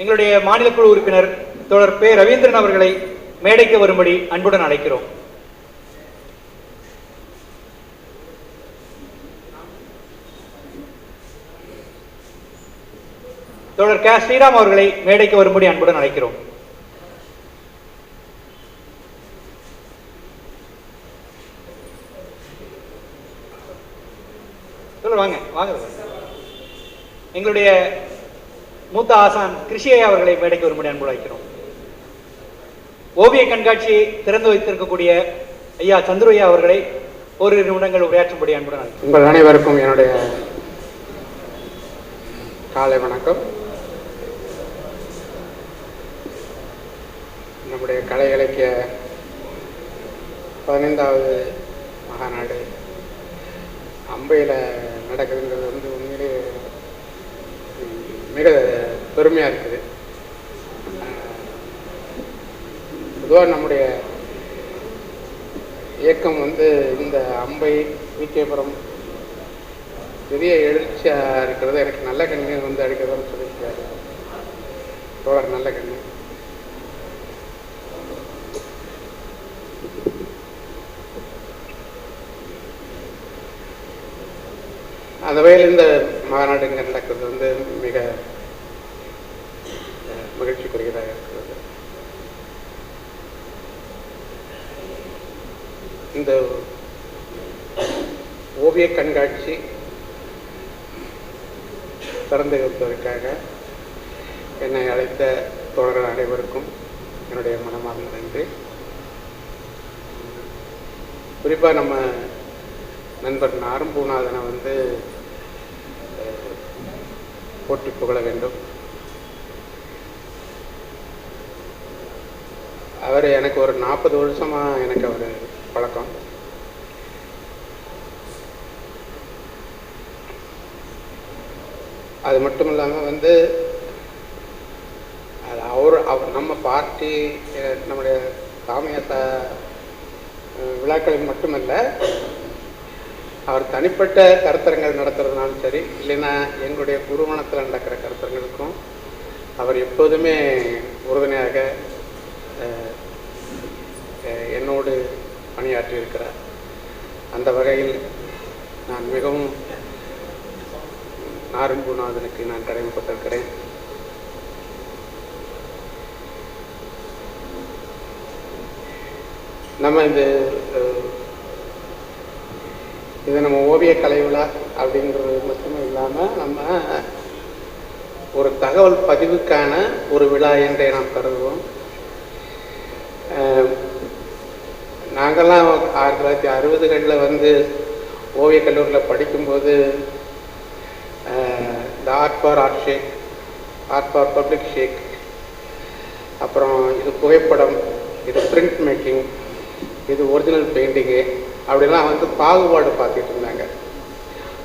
எங்களுடைய மாநில குழு உறுப்பினர் தோழர் பே ரவீந்திரன் அவர்களை மேடைக்கு வரும்படி அன்புடன் அழைக்கிறோம். தோழர் கே ஸ்ரீராம் அவர்களை மேடைக்கு வரும்படி அன்புடன் அழைக்கிறோம். வாங்க வாங்க. எங்களுடைய மூத்த ஆசான் கிருஷியை அவர்களை மேடைக்கு வரும்படி அன்பு அழைக்கிறோம். ஓவிய கண்காட்சியை திறந்து வைத்திருக்கக்கூடிய ஐயா சந்துரையா அவர்களை ஒரு நிமிடங்கள் உரையாற்றும்படி அன்புடன் அழைக்கிறோம். உங்கள் அனைவருக்கும் என்னுடைய காலை வணக்கம். நம்முடைய கலை இலக்கிய பதினைந்தாவது மகாநாடு அம்பையில் நடக்குதுங்கிறது வந்து உண்மையிலே மிக பெருமையாக இருக்குது. பொதுவாக நம்முடைய இயக்கம் வந்து இந்த அம்பை விகேபுரம் பெரிய எழுச்சியாக இருக்கிறது. எனக்கு நல்ல கண்ணு வந்து அடிக்கிறதுன்னு சொல்லியிருக்காரு. தோழர் நல்ல கண்ணு. அந்த வகையில் இந்த மாநாடுகள் நடக்கிறது வந்து மிக மகிழ்ச்சிக்குரியதாக இருக்கிறது. இந்த ஓவிய கண்காட்சி திறந்து வைப்பதற்காக என்னை அழைத்த தோழர்கள் அனைவருக்கும் என்னுடைய மனமார்ந்த நன்றி. குறிப்பாக நம்ம நண்பர் நாரம்பூநாதனை வந்து போற்றி புகழ வேண்டும். அவர் எனக்கு ஒரு நாற்பது வருஷமா எனக்கு அவர் பழக்கம். அது மட்டும் இல்லாமல் வந்து அது அவர் அவர் நம்ம பார்ட்டி நம்முடைய சாமியாத்தா விழாக்களில் மட்டுமல்ல அவர் தனிப்பட்ட கருத்தரங்கள் நடத்துறதுனாலும் சரி இல்லைன்னா எங்களுடைய குருவனத்தில் நடக்கிற கருத்தரங்களுக்கும் அவர் எப்போதுமே உறுதுணையாக என்னோடு பணியாற்றி இருக்கிறார் அந்த வகையில் நான் மிகவும் நாரன்புநாதனுக்கு நான் கடமைப்பட்டிருக்கிறேன். நம்ம இந்த இது நம்ம ஓவிய கலை விழா அப்படிங்கிறது மட்டுமே இல்லாமல் நம்ம ஒரு தகவல் பதிவுக்கான ஒரு விழா என்றே நாம் கருதுவோம். நாங்கள்லாம் ஆயிரத்தி தொள்ளாயிரத்தி அறுபதுகளில் வந்து ஓவியக் கல்லூரியில் படிக்கும்போது த இந்த art for art sake art for public sake அப்புறம் இது புகைப்படம் இது பிரிண்ட் மேக்கிங் இது ஒரிஜினல் பெயிண்டிங்கு அப்படிலாம் வந்து பாகுபாடு பார்த்துட்டு இருந்தாங்க.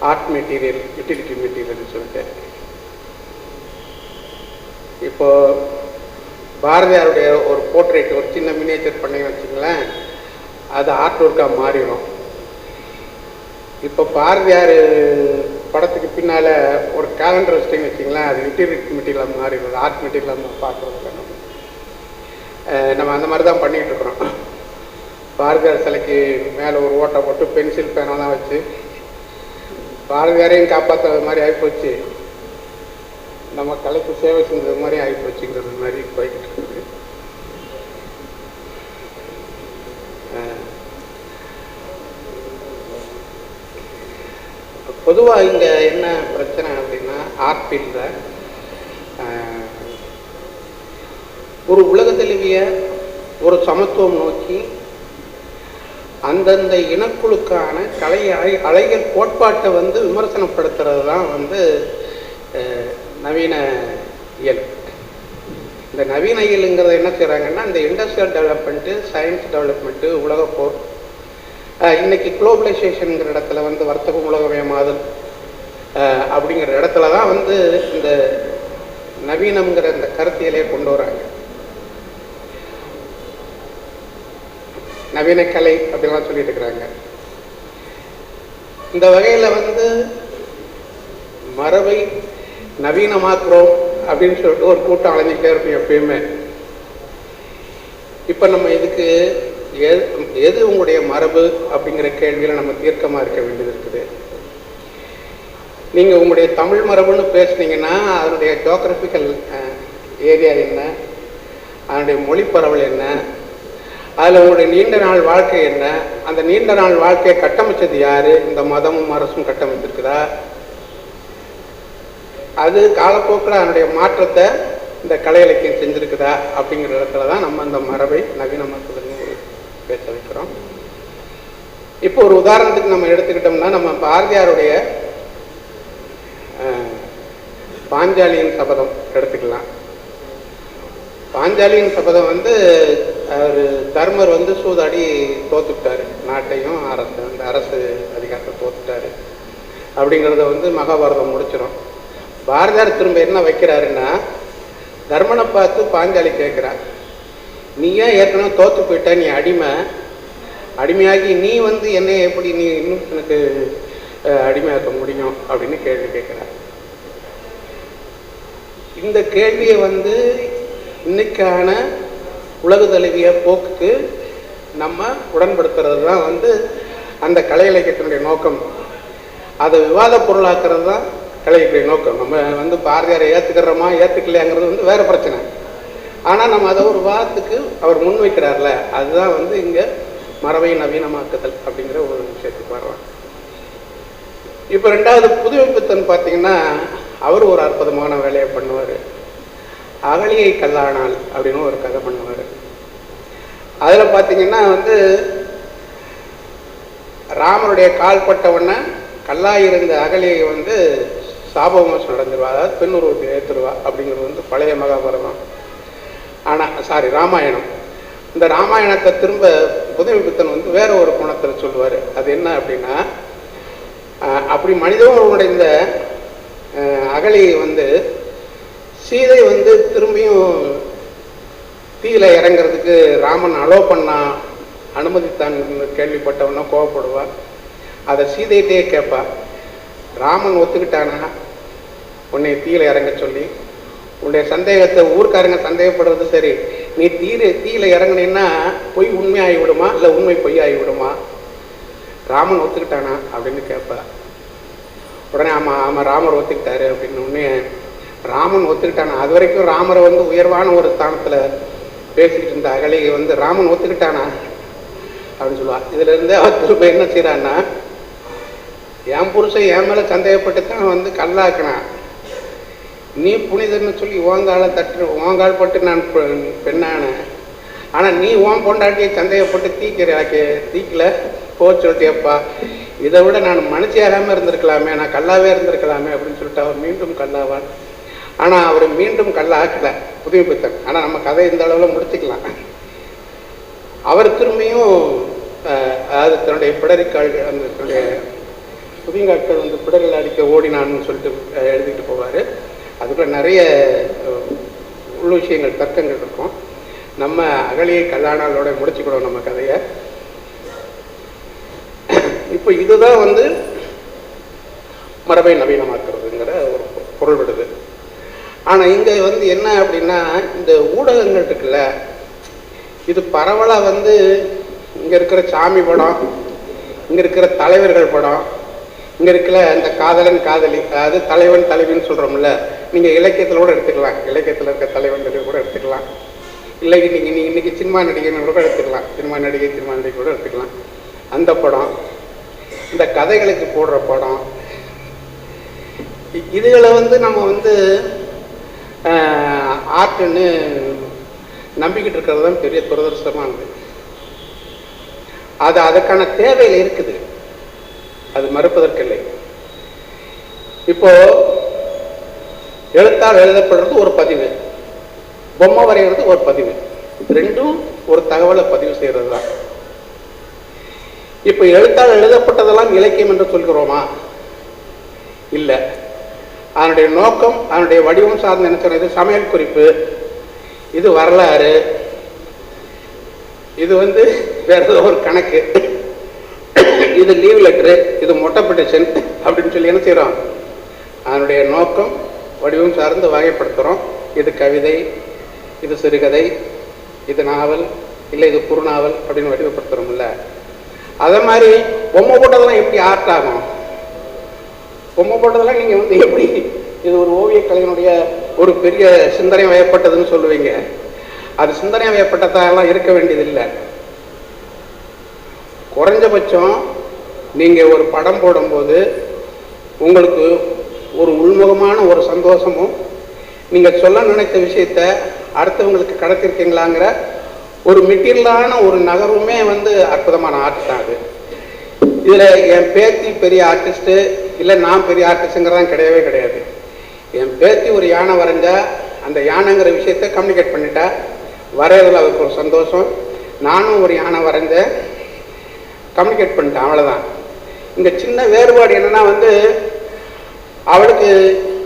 ஆர்ட் மெட்டீரியல் யூட்டிலிட்டி மெட்டீரியல்னு சொல்லிட்டு. இப்போ பாரதியாருடைய ஒரு போர்ட்ரேட் ஒரு சின்ன மினியேச்சர் பண்ணி வச்சுங்களேன் அது ஆர்ட் ஒர்க்காக மாறிடும். இப்போ பாரதியார் படத்துக்கு பின்னால் ஒரு கேலண்டர் வச்சிட்டிங்கன்னு வச்சிங்களேன் அது யூட்டிலிட்டி மெட்டீரியலாக மாறிடும். ஆர்ட் மெட்டீரியலாக பார்க்குறது நம்ம அஹ் நம்ம அந்த மாதிரி தான் பண்ணிக்கிட்டு இருக்கிறோம். பாரதியார் சிலைக்கு மேலே ஒரு ஓட்டை போட்டு பென்சில் பேனெல்லாம் வச்சு பாரதியாரையும் காப்பாற்றுறது மாதிரி ஆகிப்போச்சு நம்ம கலைக்கு சேவை செஞ்சது மாதிரி ஆகிப்போச்சுங்கிறது மாதிரி போய்கிட்டு இருக்குது. பொதுவாக இங்கே என்ன பிரச்சனை அப்படின்னா ஆர்ட் ஃபீல்டில் ஒரு உலகத்தழுவிய ஒரு சமத்துவம் நோக்கி அந்தந்த இனக்குழுக்கான கலை அலை- அலைகள் கோட்பாட்டை வந்து விமர்சனப்படுத்துறது தான் வந்து நவீன இயல். இந்த நவீன இயலுங்கிறத என்ன செய்கிறாங்கன்னா இந்த இண்டஸ்ட்ரியல் டெவலப்மெண்ட்டு சயின்ஸ் டெவலப்மெண்ட்டு உலகப்போர் இன்னைக்கு குளோபலைசேஷனுங்கிற இடத்துல வந்து வர்த்தக உலகமயமாதல் அப்படிங்கிற இடத்துல தான் வந்து இந்த நவீனம்ங்கிற இந்த கருத்தியலே கொண்டு வராங்க. நவீன கலை அப்படின்லாம் சொல்லிட்டு இருக்கிறாங்க. இந்த வகையில் வந்து மரபை நவீனமாக்குறோம் அப்படின்னு சொல்லிட்டு ஒரு கூட்டம் அலைஞ்சிக்கிட்டே இருக்கும் எப்பயுமே. இப்போ நம்ம இதுக்கு எது எது உங்களுடைய மரபு அப்படிங்கிற கேள்வியில் நம்ம தீர்க்கமாக இருக்க வேண்டியது இருக்குது. நீங்கள் உங்களுடைய தமிழ் மரபுன்னு பேசுனீங்கன்னா அதனுடைய ஜோக்ரபிக்கல் ஏரியா என்ன? அதனுடைய மொழி பரவல் என்ன? அதில் உங்களுடைய நீண்ட நாள் வாழ்க்கை என்ன? அந்த நீண்ட நாள் வாழ்க்கையை கட்டமைச்சது யாரு? இந்த மதமும் அரசும் கட்டமைச்சிருக்குதா அது காலப்போக்கில் அதனுடைய மாற்றத்தை இந்த கலை இலக்கியம் செஞ்சிருக்குதா? அப்படிங்கிற இடத்துல தான் நம்ம அந்த மரபை நவீனமாக்குதல்னு ஒரு பேச வைக்கிறோம். இப்போ ஒரு உதாரணத்துக்கு நம்ம எடுத்துக்கிட்டோம்னா நம்ம பாரதியாருடைய பாஞ்சாலியின் சபதம் எடுத்துக்கலாம். பாஞ்சாலியின் சபதம் வந்து அவர் தர்மர் வந்து சூதாடி தோத்துட்டாரு. நாட்டையும் அரசு அந்த அரசு அதிகாரத்தை தோத்துட்டாரு. அப்படிங்கிறத வந்து மகாபாரதம் முடிச்சிடும் பாரதியார் திரும்ப என்ன வைக்கிறாருன்னா தர்மனை பார்த்து பாஞ்சாலி கேட்குறார். நீ ஏன் ஏற்கனவே தோத்து போயிட்ட? நீ அடிமை. அடிமையாகி நீ வந்து என்னை எப்படி நீ இன்னும் எனக்கு அடிமையாக்க முடியும்? அப்படின்னு கேள்வி கேட்குறார். இந்த கேள்வியை வந்து இன்னைக்கான உலக தழுவிய போக்குக்கு நம்ம உடன்படுத்துறது தான் வந்து அந்த கலை இலக்கியத்தினுடைய நோக்கம். அதை விவாத பொருளாக்குறது தான் கலை இலக்கிய நோக்கம். நம்ம வந்து பாரதியாரை ஏற்றுக்கிறோமா ஏற்றுக்கலையாங்கிறது வந்து வேறு பிரச்சனை. ஆனால் நம்ம அதை ஒரு வாரத்துக்கு அவர் முன்வைக்கிறார்ல அதுதான் வந்து இங்கே மரபை நவீனமாக்குதல் அப்படிங்கிற ஒரு விஷயத்துக்கு வரலாம் இப்போ ரெண்டாவது புதுமைப்புத்தன் பார்த்தீங்கன்னா அவர் ஒரு அற்புதமான வேலையை பண்ணுவார். அகலியை கல்லானால் அப்படின்னு ஒரு கதை பண்ணுவார். அதில் பார்த்தீங்கன்னா வந்து ராமருடைய கால் பட்டவுடனே உடனே இருந்த அகலியை வந்து சாபமோசம் நடந்துருவா. அதாவது பெண் உருவத்தை ஏற்றுருவா அப்படிங்கிறது வந்து பழைய மகாபாரதம். ஆனால் சாரி ராமாயணம். இந்த ராமாயணத்தை திரும்ப புதுமைப்பித்தன் வந்து வேற ஒரு கோணத்தில் சொல்லுவார். அது என்ன அப்படின்னா அப்படி மனிதவர்களுடைய இந்த அகலியை வந்து சீதை வந்து திரும்பியும் தீயில இறங்குறதுக்கு ராமன் அலோ பண்ணா அனுமதித்தான் கேள்விப்பட்டவனா கோவப்படுவா. அதை சீதையிட்டே கேட்பா ராமன் ஒத்துக்கிட்டானா? உன்னை தீயில இறங்க சொல்லி. உன்னுடைய சந்தேகத்தை ஊர்க்காரங்க சந்தேகப்படுறது சரி. நீ தீர தீயில இறங்குனீன்னா பொய் உண்மை ஆகிவிடுமா இல்லை உண்மை பொய் ஆகிவிடுமா ராமன் ஒத்துக்கிட்டானா? அப்படின்னு கேட்பா உடனே ஆமாம் ஆமாம் ராமர் ஒத்துக்கிட்டாரு அப்படின்னு உடனே ராமன் ஒத்துக்கிட்டானா. அது வரைக்கும் ராமரை வந்து உயர்வான ஒரு ஸ்தானத்தில் பேசிக்கிட்டு இருந்த அகலிகை வந்து ராமன் ஒத்துக்கிட்டானா? அப்படின்னு சொல்லுவாள் இதுலேருந்து அவர் திரும்ப என்ன செய்கிறான்னா என் புருஷன் என் மேலே சந்தேகப்பட்டு தான் வந்து கல்லாக்கினான். நீ புனிதன்னு சொல்லி ஓங்காலை தட்டு ஓங்கால் பட்டு நான் பெண்ணானேன் ஆனால் நீ ஓன் பொண்டாட்டியை சந்தேகப்பட்டு தீக்கிற எனக்கு போ சொல்லிட்டியப்பா இதை விட நான் மனுஷியாகாமல் இருந்திருக்கலாமே நான் கல்லாவே இருந்திருக்கலாமே அப்படின்னு சொல்லிட்டு அவர் மீண்டும் கல்லாவான் ஆனா அவர் மீண்டும் கல்லாக்கல புதுமைப்பித்தன் ஆனா நம்ம கதை இந்த அளவுல முடிச்சுக்கலாம். அவர் திரும்பியும் அதாவது தன்னுடைய பிடரிக்கால்கள் அந்த தன்னுடைய புதியங்காட்கள் வந்து பிடரில் அடிக்க ஓடினான்னு சொல்லிட்டு எழுதிட்டு போவார். அதுக்குள்ள நிறைய அஹ், உள் விஷயங்கள் தர்க்கங்கள் இருக்கும். நம்ம அகலியை கல்லானாலோட முடிச்சுக்கிடும் நம்ம கதையை. இப்போ இதுதான் வந்து மரபை நவீனமாக்குறதுங்கிற ஒரு பொருள் விடுது ஆனால் இங்கே வந்து என்ன அப்படின்னா இந்த ஊடகங்கள் இருக்குல்ல இது பரவலாக வந்து இங்கே இருக்கிற சாமி படம் இங்கே இருக்கிற தலைவர்கள் படம் இங்கே இருக்கிற இந்த காதலன் காதலி அதாவது தலைவன் தலைவின்னு சொல்கிறோம்ல நீங்கள் இலக்கியத்தில் கூட எடுத்துக்கலாம். இலக்கியத்தில் இருக்க தலைவன் தலைவி கூட எடுத்துக்கலாம். இல்லை இன்னைக்கு நீ இன்றைக்கி சினிமா நடிகைன்னு கூட எடுத்துக்கலாம். சினிமா நடிகை சினிமா நடிகை கூட எடுத்துக்கலாம். அந்த படம் இந்த கதைகளுக்கு போடுற படம் இதுகளை வந்து நம்ம வந்து ஆர்ட்டுன்னு நம்பிக்கிட்டு இருக்கிறது தான் பெரிய துரதிருஷ்டமானது. அது அதற்கான தேவையில் இருக்குது. அது மறுப்பதற்கில்லை. இப்போ எழுத்தால் எழுதப்படுறது ஒரு பதிவு. பொம்மை வரைகிறது ஒரு பதிவு. ரெண்டும் ஒரு தகவலை பதிவு செய்கிறது தான். இப்போ எழுத்தால் எழுதப்பட்டதெல்லாம் இலக்கியம் என்று சொல்கிறோமா? இல்லை. அதனுடைய நோக்கம் அதனுடைய வடிவம் சார்ந்து என்ன சமையல் குறிப்பு. இது வரலாறு. இது வந்து வேற ஏதோ ஒரு கணக்கு. இது லீவ் லெட்ரு இது மொட்டை பெட்டிஷன் அப்படின்னு சொல்லி என்ன செய்கிறோம் அதனுடைய நோக்கம் வடிவம் சார்ந்து வகைப்படுத்துகிறோம் இது கவிதை இது சிறுகதை இது நாவல் இல்லை இது குறுநாவல் அப்படின்னு வடிவப்படுத்துகிறோம்ல அதே மாதிரி பொம்மை போட்டதெல்லாம் எப்படி ஆர்ட் ஆகும்? பொம்மை போட்டதெல்லாம் நீங்கள் வந்து எப்படி இது ஒரு ஓவியக் கலையினுடைய ஒரு பெரிய சிந்தனை வயப்பட்டதுன்னு சொல்லுவீங்க? அது சிந்தனை வயப்பட்டதெல்லாம் இருக்க வேண்டியதில்லை. குறைஞ்சபட்சம் நீங்கள் ஒரு படம் போடும்போது உங்களுக்கு ஒரு உள்முகமான ஒரு சந்தோஷமும் நீங்கள் சொல்ல நினைத்த விஷயத்த அடுத்தவங்களுக்கு கடத்திருக்கீங்களாங்கிற ஒரு மெட்டீரியலான ஒரு நகர்வுமே வந்து அற்புதமான ஆர்ட் தான் அது. இதில் என் பேத்தி பெரிய ஆர்டிஸ்ட்டு இல்லை நான் பெரிய ஆர்டிஸ்ட்டுங்கிறதான் கிடையவே கிடையாது. என் பேத்தி ஒரு யானை வரைஞ்சா அந்த யானைங்கிற விஷயத்த கம்யூனிகேட் பண்ணிட்டா வரைகிறதுல அவருக்கு ஒரு சந்தோஷம். நானும் ஒரு யானை வரைஞ்சேன் கம்யூனிகேட் பண்ணிட்டேன் அவ்வளோதான் இங்கே சின்ன வேறுபாடு என்னென்னா வந்து அவளுக்கு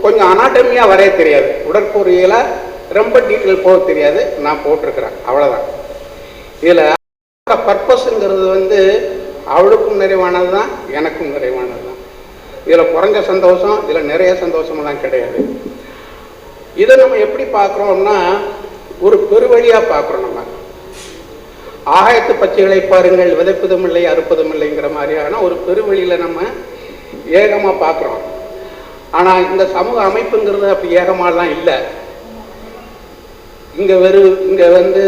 கொஞ்சம் அனாட்டமியாக வரைய தெரியாது. உடற்கூறியலாக ரொம்ப டீட்டெயில் போக தெரியாது. நான் போட்டிருக்கிறேன் அவ்வளோதான் இதில் பர்பஸுங்கிறது வந்து அவளுக்கும் நிறைவானது தான் எனக்கும் நிறைவானது. இதில் குறைஞ்ச சந்தோஷம் இதில் நிறைய சந்தோஷமெல்லாம் கிடையாது. இதை நம்ம எப்படி பார்க்குறோம்னா ஒரு பெருவழியாக பார்க்குறோம் நம்ம. ஆகாயத்து பச்சைகளை பாருங்கள் விதைப்பதும் இல்லை அறுப்பதும் இல்லைங்கிற மாதிரியான ஒரு பெருவழியில் நம்ம ஏகமாக பார்க்குறோம். ஆனால் இந்த சமூக அமைப்புங்கிறது அப்படி ஏகமாலாம் இல்லை. இங்கே வெறும் இங்கே வந்து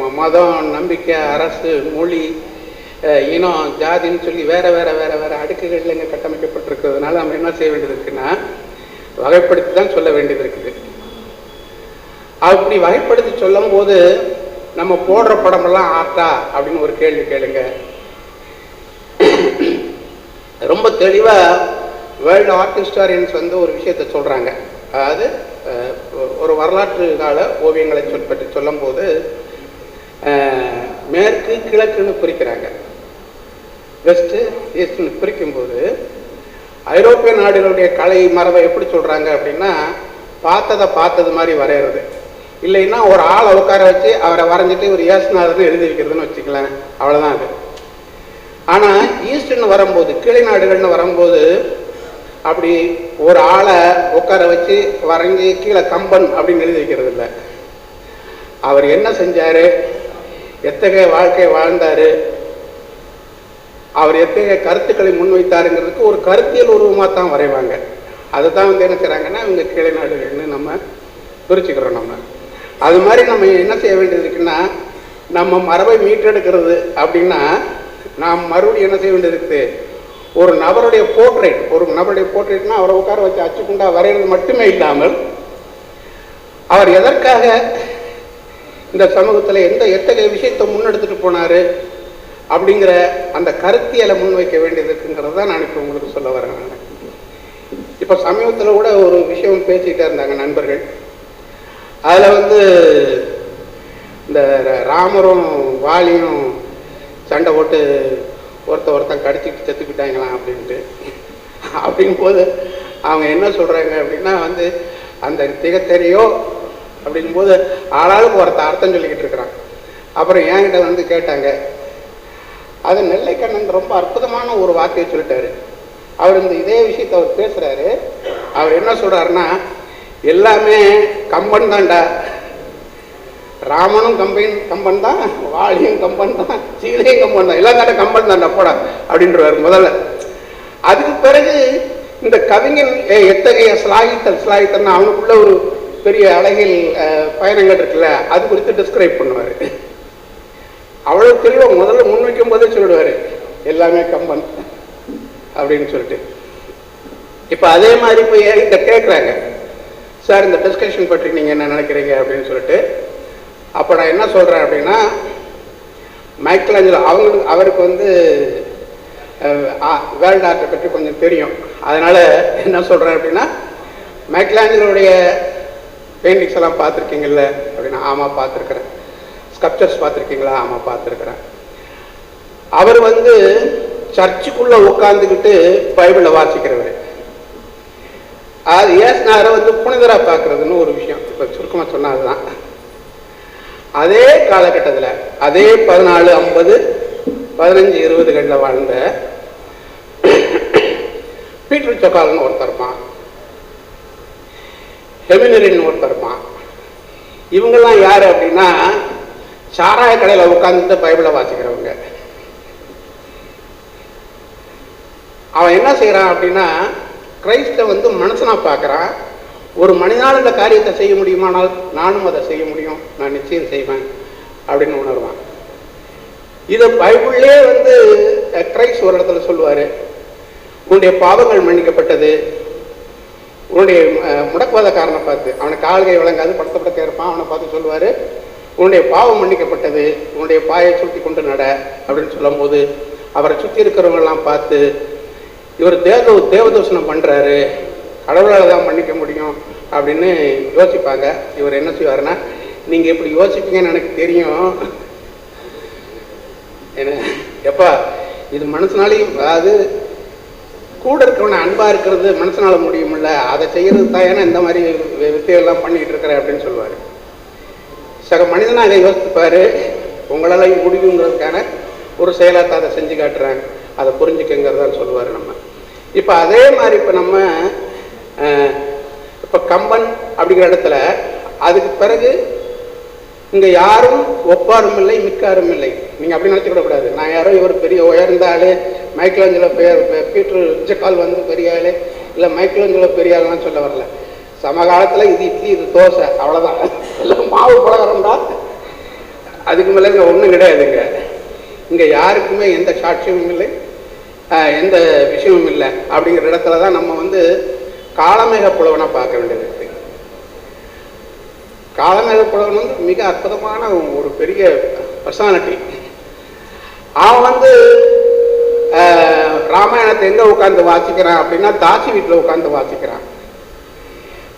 ம- மதம் நம்பிக்கை அரசு மொழி இனம் ஜாதின்னு சொல்லி வேற வேற வேற வேற அடுக்குகளில் இங்கே கட்டமைக்கப்பட்டிருக்கிறதுனால நம்ம என்ன செய்ய வேண்டியது இருக்குன்னா வகைப்படுத்தி தான் சொல்ல வேண்டியது இருக்குது அப்படி வகைப்படுத்தி சொல்லும் போது நம்ம போடுற படமெல்லாம் ஆர்ட்டா அப்படின்னு ஒரு கேள்வி கேளுங்க. ரொம்ப தெளிவா வேர்ல்டு ஆர்ட் ஹிஸ்டாரியன்ஸ் வந்து ஒரு விஷயத்த சொல்றாங்க. அதாவது ஒரு வரலாற்று கால ஓவியங்களை சொல் பற்றி சொல்லும்போது மேற்கு கிழக்குன்னு குறிக்கிறாங்க. வெஸ்ட் ஈஸ்ட்னு பிரிக்கும்போது ஐரோப்பிய நாடுகளுடைய கலை மரபை எப்படி சொல்கிறாங்க அப்படின்னா பார்த்ததை பார்த்தது மாதிரி வரைகிறது இல்லைன்னா ஒரு ஆளை உட்கார வச்சு அவரை வரைஞ்சிட்டு ஒரு ஏசுநாதர்னு எழுதி வைக்கிறதுன்னு வச்சுக்கலாம் அவ்வளோதான் அது. ஆனால் ஈஸ்ட்னு வரும்போது கீழே நாடுகள்னு வரும்போது அப்படி ஒரு ஆளை உட்கார வச்சு வரைஞ்சி கீழே கம்பன் அப்படின்னு எழுதி வைக்கிறது இல்லை. அவர் என்ன செஞ்சார்? எத்தகைய வாழ்க்கை வாழ்ந்தார்? அவர் எத்தகைய கருத்துக்களை முன்வைத்தாருங்கிறதுக்கு ஒரு கருத்தியல் உருவமாக தான் வரைவாங்க. அதை தான் வந்து என்ன செய்கிறாங்கன்னா இவங்க கீழே நாடுகள்னு நம்ம பிரிச்சுக்கிறோம் நம்ம. அது மாதிரி நம்ம என்ன செய்ய வேண்டியது இருக்குன்னா நம்ம மரபை மீட்டெடுக்கிறது அப்படின்னா நாம் மறுபடியும் என்ன செய்ய வேண்டியது இருக்குது ஒரு நபருடைய போர்ட்ரேட் ஒரு நபருடைய போர்ட்ரேட்னா அவரை உட்கார வச்சு அச்சுக்குண்டா வரைகிறது மட்டுமே இல்லாமல் அவர் எதற்காக இந்த சமூகத்தில் எந்த எத்தகைய விஷயத்தை முன்னெடுத்துட்டு போனாரு? அப்படிங்கிற அந்த கருத்தியலை முன்வைக்க வேண்டியது இருக்குங்கிறது தான் நான் இப்போ உங்களுக்கு சொல்ல வரேன். இப்போ சமீபத்தில் கூட ஒரு விஷயம் பேசிக்கிட்டே இருந்தாங்க நண்பர்கள். அதில் வந்து இந்த ராமரும் வாலியும் சண்டை போட்டு ஒருத்த ஒருத்தன் கடிச்சிட்டு செத்துக்கிட்டாங்களாம் அப்படின்ட்டு. அப்படிங்கும்போது அவங்க என்ன சொல்கிறாங்க அப்படின்னா வந்து அந்த திகத்தெரியோ அப்படிங்கும்போது ஆளாளுக்கு ஒருத்த அர்த்தம் சொல்லிக்கிட்டு இருக்கிறான். அப்புறம் என்கிட்ட வந்து கேட்டாங்க அது நெல்லைக்கண்ணன் ரொம்ப அற்புதமான ஒரு வார்த்தையை சொல்லிட்டாரு. அவர் இந்த இதே விஷயத்தை அவர் பேசுறாரு. அவர் என்ன சொல்றாருன்னா எல்லாமே கம்பன் தான்டா. ராமனும் கம்பையும் கம்பன் தான் வாழியும் கம்பன் தான் சீலையும் கம்பன் தான். எல்லாம் தாண்ட கம்பன் தான்டா போடா அப்படின்றவர் முதல்ல. அதுக்கு பிறகு இந்த கவிஞன் எத்தகைய ஸ்லாகித்தல் ஸ்லாகித்தல்னா அவனுக்குள்ள ஒரு பெரிய அழகில் பயணங்கள் இருக்குல்ல அது குறித்து டிஸ்கிரைப் பண்ணுவார். அவ்வளவு தெளிவா முதல்ல முன்வைக்கும் போதே சொல்லிடுவாரு. எல்லாமே கம்பன் அப்படின்னு சொல்லிட்டு. இப்போ அதே மாதிரி போய் என்கிட்ட கேட்குறாங்க சார் இந்த டிஸ்கஷன் பற்றி நீங்கள் என்ன நினைக்கிறீங்க? அப்படின்னு சொல்லிட்டு. அப்போ நான் என்ன சொல்கிறேன் அப்படின்னா மைக்கேலாஞ்சலோ அவங்களுக்கு அவருக்கு வந்து வேர்ல்ட் ஆர்ட்டை பற்றி கொஞ்சம் தெரியும். அதனால் என்ன சொல்கிறேன் அப்படின்னா மைக்கேலாஞ்சலோடைய பெயிண்டிங்ஸ் எல்லாம் பார்த்துருக்கீங்கல்ல? அப்படின்னா ஆமாம் பார்த்துருக்குறேன். ஸ்கப்சர்ஸ் பார்த்துருக்கீங்களா? ஆமாம் பார்த்துருக்குறேன். அவர் வந்து சர்ச்சுக்குள்ளே உட்காந்துக்கிட்டு பைபிளை வாசிக்கிறவர். அது ஏசுனாரை வந்து புனிதராக பார்க்குறதுன்னு ஒரு விஷயம். இப்போ சுருக்கமாக சொன்னால் அதுதான். அதே காலகட்டத்தில் அதே பதினாலு ஐம்பது பதினஞ்சு இருபதுகளில் வாழ்ந்த பீட்டர் சொக்கால்னு ஒருத்தருப்பான் ஹெமினரின் இவங்கெல்லாம் யார் அப்படின்னா சாராய கடையில் உட்காந்துட்டு பைபிளை வாசிக்கிறவங்க. அவன் என்ன செய்கிறான் அப்படின்னா கிரைஸ்ட வந்து மனுஷனா பார்க்குறான். ஒரு மனிதனால் இந்த காரியத்தை செய்ய முடியுமானால் நானும் அதை செய்ய முடியும் நான் நிச்சயம் செய்வேன் அப்படின்னு உணர்வான். இது பைபிளே வந்து கிரைஸ்ட் ஒரு இடத்துல சொல்லுவார். உன்னுடைய பாவங்கள் மன்னிக்கப்பட்டது. உன்னுடைய அஹ், காரணம் பார்த்து. அவனை கால்கை விளங்காது படுத்த படுத்த இருப்பான் அவனை பார்த்து சொல்லுவார். உன்னுடைய பாவம் மன்னிக்கப்பட்டது உன்னுடைய பாயை சுற்றி கொண்டு நட அப்படின்னு சொல்லும்போது அவரை சுற்றி இருக்கிறவங்கெல்லாம் பார்த்து இவர் தேவ தேவதூஷணம் பண்ணுறாரு கடவுளால் தான் மன்னிக்க முடியும் அப்படின்னு யோசிப்பாங்க. இவர் என்ன செய்வாருன்னா நீங்கள் இப்படி யோசிப்பீங்கன்னு எனக்கு தெரியும். என்ன எப்பா இது மனசுனாலையும் அதாவது கூட இருக்கிறவனை அன்பாக இருக்கிறது மனசுனால முடியுமில்ல அதை செய்யறது தான் ஏன்னா இந்த மாதிரி வித்தியெல்லாம் வித்தையெல்லாம் பண்ணிட்டு இருக்கிறேன் அப்படின்னு சொல்லுவார். சக மனிதனாக யோசித்துப்பாரு உங்களால் முடியுங்கிறதுக்கான ஒரு செயலாத்தை அதை செஞ்சு காட்டுறாங்க. அதை புரிஞ்சுக்கங்கிறதான் சொல்லுவார் நம்ம. இப்போ அதே மாதிரி இப்போ நம்ம இப்போ கம்பன் அப்படிங்கிற இடத்துல அதுக்கு பிறகு இங்கே யாரும் ஒப்பாரும் இல்லை மிக்காரும் இல்லை. நீங்கள் அப்படி நினைச்சுக்கிட நான் யாரோ இவர் பெரிய உயர்ந்த ஆளு மைக்கேலஞ்சலோ பெயர் பீட்ரு ஜக்கால் வந்து பெரிய ஆளு இல்லை மைக்கேலஞ்சலோ பெரிய ஆளுலாம் சொல்ல வரல. சமகாலத்துல இது இட்லி இது தோசை அவ்வளவுதான். எல்லாம் மாவு பலகாரம் தான் அதுக்கு மேல இங்க ஒண்ணும் கிடையாதுங்க. இங்க யாருக்குமே எந்த சாட்சியமும் இல்லை. ஆஹ், எந்த விஷயமும் இல்லை. அப்படிங்கிற இடத்துல தான் நம்ம வந்து காலமேக புலவனை பார்க்க வேண்டியது இருக்குது காலமேக புலவன் வந்து மிக அற்புதமான ஒரு பெரிய பர்சனாலிட்டி அவன் வந்து ஆஹ், ராமாயணத்தை எங்கே உட்கார்ந்து வாசிக்கிறான் அப்படின்னா தாசி வீட்டில் உட்கார்ந்து வாசிக்கிறான்.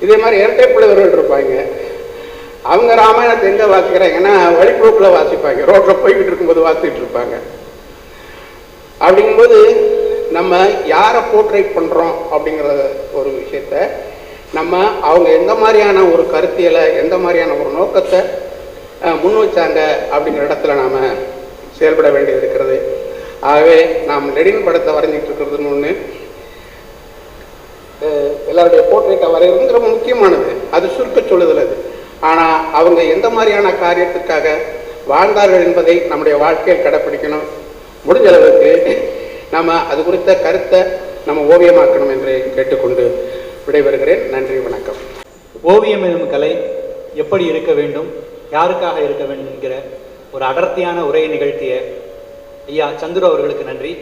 இதே மாதிரி இரட்டை பிள்ளைவர்கள் இருப்பாங்க. அவங்க ராமாயணத்தை எங்கே வாசிக்கிறாங்கன்னா வழிபோக்கில் வாசிப்பாங்க. ரோட்டில் போய்கிட்டு இருக்கும்போது வாசிக்கிட்டு இருப்பாங்க. அப்படிங்கும்போது நம்ம யாரை போர்ட்ரேட் பண்ணுறோம் அப்படிங்கிற ஒரு விஷயத்த நம்ம அவங்க எந்த மாதிரியான ஒரு கருத்தியலை எந்த மாதிரியான ஒரு நோக்கத்தை முன் வச்சாங்க அப்படிங்கிற இடத்துல நாம் செயல்பட வேண்டியது இருக்கிறது. ஆகவே நாம் நெடின் படத்தை வரைஞ்சிட்டு இருக்கிறதுன்னு ஒன்று எல்லாருடைய போர்ட்ரேட்டை வரைகிறது ரொம்ப முக்கியமானது. அது சுருக்க சொல்லுதல் அது. ஆனால் அவங்க எந்த மாதிரியான காரியத்துக்காக வாழ்ந்தார்கள் என்பதை நம்முடைய வாழ்க்கையில் கடைப்பிடிக்கணும். முடிஞ்ச அளவுக்கு நம்ம அது குறித்த கருத்தை நம்ம ஓவியமாக்கணும் என்று கேட்டுக்கொண்டு விடைபெறுகிறேன். நன்றி வணக்கம். ஓவியம் எனும் கலை எப்படி இருக்க வேண்டும் யாருக்காக இருக்க வேண்டும் என்கிற ஒரு அடர்த்தியான உரையை நிகழ்த்திய ஐயா சந்துரு அவர்களுக்கு நன்றி.